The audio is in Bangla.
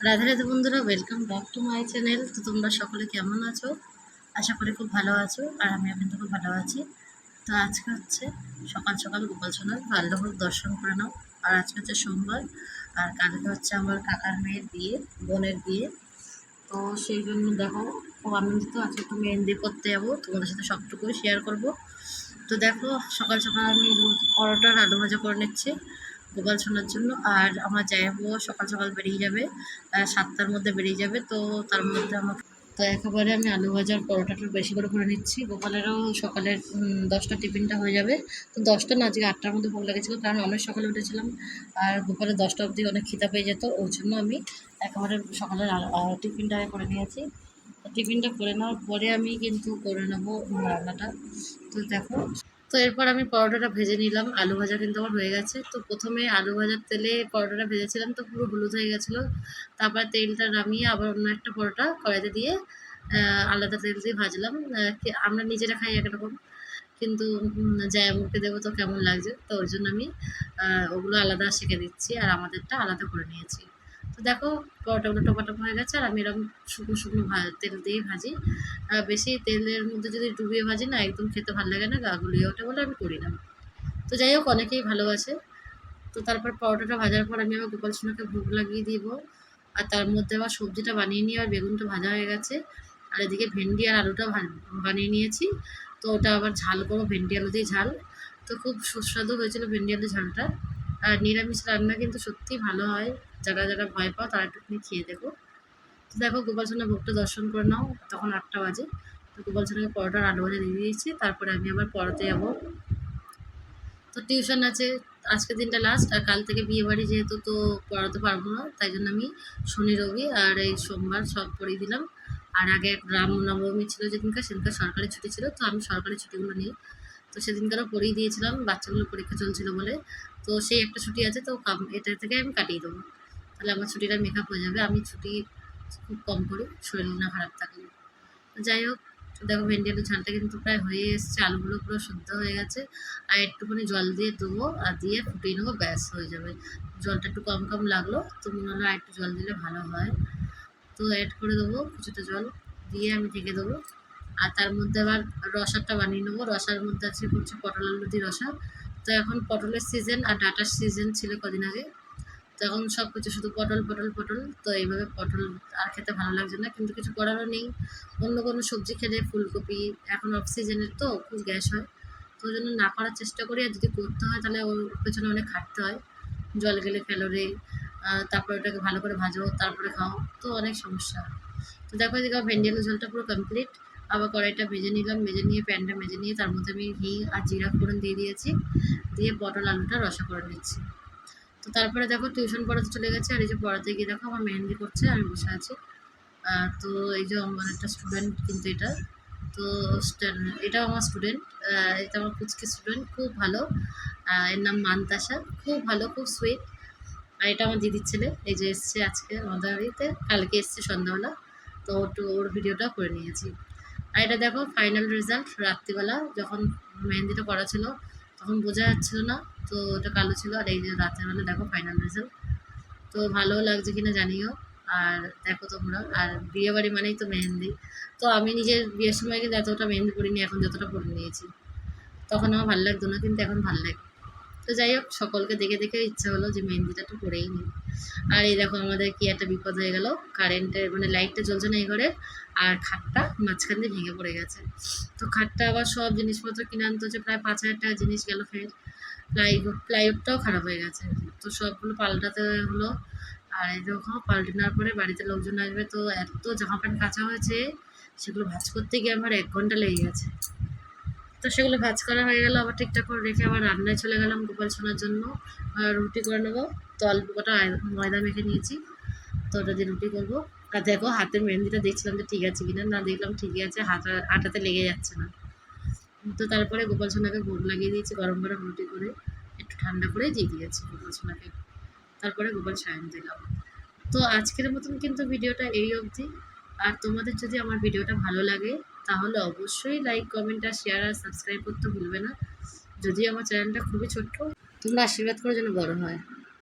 রাধে রাধে বন্ধুরা welcome back to my channel তো তোমরা সকলে কেমন আছো? আশা করি খুব ভালো আছো, আর আমি কিন্তু খুব ভালো আছি। তো আজকে হচ্ছে সকাল সকাল গোপাল সোনার বাল্যভোগ দর্শন করে নাও। আর আজকে হচ্ছে সোমবার, আর কালকে হচ্ছে আমার কাকার মেয়ের বিয়ে, বোনের বিয়ে। তো সেই জন্য দেখো, খুব আনন্দিত, আজকে একটু মেহেন্দি করতে যাব। তোমাদের সাথে সবটুকুই শেয়ার করব। তো দেখো, সকাল সকাল আমি পরোটা আর আলু ভাজা করে নিচ্ছি। গোপাল শোনার জন্য। আর আমার জায়াবু সকাল সকাল বেরিয়ে যাবে সাতটার মধ্যে বেরিয়ে যাবে। তো তার মধ্যে আমাকে তো একেবারে আমি আলু ভাজার পরোটাটা বেশি করে করে নিচ্ছি। গোপালেরও সকালের দশটা টিফিনটা হয়ে যাবে। তো দশটা না, আজকে আটটার মধ্যে ভোগ লেগেছিলো কারণ অনেক সকালে উঠেছিলাম। আর গোপালের দশটা অবধি অনেক খিদা পেয়ে যেত ওই জন্য আমি একেবারে সকালের টিফিনটা করে নিয়েছি। টিফিনটা করে নেওয়ার পরে আমি কিন্তু করে নেব রান্নাটা। তো দেখো তো এরপর আমি পরোটাটা ভেজে নিলাম। আলু ভাজা কিন্তু আমার হয়ে গেছে। তো প্রথমে আলু ভাজার তেলে পরোটাটা ভেজেছিলাম, তো পুরো হলুদ হয়ে গেছিল। তারপর তেলটা নামিয়ে আবার অন্য একটা পরোটা কড়াইতে দিয়ে আলাদা তেল দিয়ে ভাজলাম। আমরা নিজেরা খাই একরকম কিন্তু জায়ামুরকে দেবো তো কেমন লাগছে? তো ওই জন্য আমি ওগুলো আলাদা শিখে দিচ্ছি আর আমাদেরটা আলাদা করে নিয়েছি। দেখো পরোটাগুলো টপাটপ হয়ে গেছে আর আমি এরকম শুকনো শুকনো তেল দিয়ে ভাজি। বেশি তেলের মধ্যে যদি ডুবিয়ে ভাজি না, একদম খেতে ভালো লাগে না, গা গুলিয়ে ওঠে বলে আমি করি না। তো যাই হোক, অনেকেই ভালোবাসে। তো তারপর পরোটাটা ভাজার পর আমি আবার গোপাল সোনাকে ভোগ লাগিয়ে দিব। আর তার মধ্যে আবার সবজিটা বানিয়ে নিয়ে আর বেগুনটা ভাজা হয়ে গেছে। আর এদিকে ভেন্ডি আর আলুটা বানিয়ে নিয়েছি। তো ওটা আবার ঝাল করব, ভেন্ডি আলু দিয়ে ঝাল। তো খুব সুস্বাদু হয়েছিল ভেন্ডি আলু ঝালটা। আর নিরামিষ রান্না কিন্তু সত্যিই ভালো হয়। যারা যারা ভয় পাও, তারা একটুখানি খেয়ে দেখো। তো দেখো গোপাল ভোগটা দর্শন করে নাও, তখন আটটা বাজে। তো গোপাল সোনাকে পরোটার আলু ভাজা দিয়ে দিয়েছি, তারপরে আমি আবার পড়াতে যাব। তো টিউশন আছে আজকের দিনটা লাস্ট আর কাল থেকে বিয়ে বাড়ি যেহেতু, তো পড়াতে পারব না, তাই জন্য আমি শনি, রবি আর এই সোমবার সব পড়িয়ে দিলাম। আর আগে রাম নবমী ছিল যেদিনকার সেদিনকার সরকারি ছুটি ছিল, তো আমি সরকারি ছুটিগুলো নিই। তো সেদিনকারও পড়িয়ে দিয়েছিলাম বাচ্চাগুলো পরীক্ষা চলছিল বলে। তো সেই একটা ছুটি আছে, তো এটা থেকে আমি কাটিয়ে দেবো। তাহলে আমার ছুটিটা মেকআপ হয়ে যাবে। আমি ছুটি খুব কম করি, শরীর না খারাপ থাকলে যাই হোক, দেখো ভেন্ডি আলু ঝালটা কিন্তু প্রায় হয়ে এসছে, আলুগুলো পুরো শুদ্ধ হয়ে গেছে। আর একটুখানি জল দিয়ে দেবো আর দিয়ে ফুটিয়ে নেব, ব্যাস হয়ে যাবে। জলটা একটু কম কম লাগল, তো মনে হলো আর একটু জল দিলে ভালো হয়। তো অ্যাড করে দেবো কিছুটা জল, দিয়ে আমি ঢেকে দেবো। আর তার মধ্যে আবার রসাটা বানিয়ে নেব। রসার মধ্যে আছে হচ্ছে পটল আলু দিয়ে রসা। তো এখন পটলের সিজন আর ডাটার সিজন ছিল কদিন আগে। তো এখন সব কিছু শুধু পটল পটল পটল। তো এইভাবে পটল আর খেতে ভালো লাগছে না, কিন্তু কিছু করারও নেই। অন্য কোনো সবজি খেলে ফুলকপি, এখন অফ সিজনের তো, খুব গ্যাস হয়। তো জন্য না করার চেষ্টা করি, আর যদি করতে হয় তাহলে ওর পেছনে অনেক খাটতে হয়। জল গেলে ক্যালোরি তারপরে ওটাকে ভালো করে ভাজো, তারপরে খাও। তো অনেক সমস্যা। তো দেখো আমার ভেন্ডি আলু ঝোলটা পুরো কমপ্লিট আবার কড়াইটা ভেজে নিলাম, ভেজে নিয়ে, প্যানটা ভেজে নিয়ে, তার মধ্যে আমি ঘি আর জিরা ফোড়ন দিয়ে দিয়েছি। দিয়ে পটল, আলুটা রসা করে নিচ্ছি। তো তারপরে দেখো টিউশন পড়াতে চলে গেছে, আর এই যে পড়াতে গিয়ে দেখো আমার মেহেন্দি করছে, আমি বসে আছি। তো এই যে আমার একটা স্টুডেন্ট কিন্তু এটা। তো এটাও আমার স্টুডেন্ট এটা আমার কুচকি স্টুডেন্ট খুব ভালো। এর নাম মান্তাসা, খুব ভালো, খুব সুইট আর এটা আমার দিদির ছেলে, এই যে এসছে আজকে আমাদের বাড়িতে, কালকে এসছে সন্ধ্যাবেলা। তো একটু ওর ভিডিওটা করে নিয়েছি। আর এটা দেখো ফাইনাল রেজাল্ট রাত্রিবেলা, যখন মেহেন্দিটা করা ছিল তখন বোঝা যাচ্ছিল না। তো ওটা কালো ছিল আর এই যে রাতের বেলা দেখো ফাইনাল রেজাল্ট তো ভালো লাগছে কিনা জানিও। আর দেখো তোমরা। আর বিয়ে বাড়ি মানেই তো মেহেন্দি। তো আমি নিজের বিয়ের সময় কিন্তু এতটা মেহেন্দি পরিনি, এখন যতটা পরে নিয়েছি। তখন আমার ভালো লাগতো না, কিন্তু এখন ভালো লাগে। তো যাই হোক, সকলকে দেখে দেখে ইচ্ছা হলো যে মেহেন্দিটা তো করেই নিই। আর এই দেখো আমাদের কি একটা বিপদ হয়ে গেল। কারেন্টের মানে লাইটটা জ্বলছে না এই ঘরে, আর খাটটা মাঝখান দিয়ে ভেঙে পড়ে গেছে। তো খাটটা আবার সব জিনিসপত্র কিনে আনতে হচ্ছে, প্রায় পাঁচ হাজার টাকা জিনিস গেল ফের প্লাইউড প্লাইউডটাও খারাপ হয়ে গেছে। তো সবগুলো পাল্টাতে হলো। আর এই দেখো পাল্টে নেওয়ার পরে বাড়িতে লোকজন আসবে। তো এত জামা প্যান্ট কাচা হয়েছে, সেগুলো ভাঁজ করতে গিয়ে আমার এক ঘণ্টা লেগে গেছে। তো সেগুলো ভাজ করা হয়ে গেল, আবার ঠিকঠাক করে রেখে আবার রান্নায় চলে গেলাম গোপাল সোনার জন্য। রুটি করে নেব। তো অল্প কটা ময়দা মেখে নিয়েছি। তো ওটা দিয়ে রুটি করব। আর দেখো হাতের মেহেন্দিটা দেখছিলাম যে ঠিক আছে কিনা, না দেখলাম ঠিকই আছে, হাতা আটাতে লেগে যাচ্ছে না। তো তারপরে গোপাল সোনাকে ভোগ লাগিয়ে দিয়েছি গরম গরম রুটি করে, একটু ঠান্ডা করে দিয়ে দিয়েছি গোপাল সোনাকে। তারপরে গোপাল সায়ন দিলাম। তো আজকের মতন কিন্তু ভিডিওটা এই অবধি। আর তোমাদের যদি আমার ভিডিওটা ভালো লাগে, তাহলে অবশ্যই লাইক কমেন্ট আর শেয়ার আর সাবস্ক্রাইব করতে ভুলবে না। যদি আমার চ্যানেলটা খুবই ছোট্ট, তোমরা আশীর্বাদ করে যেন বড় হয়।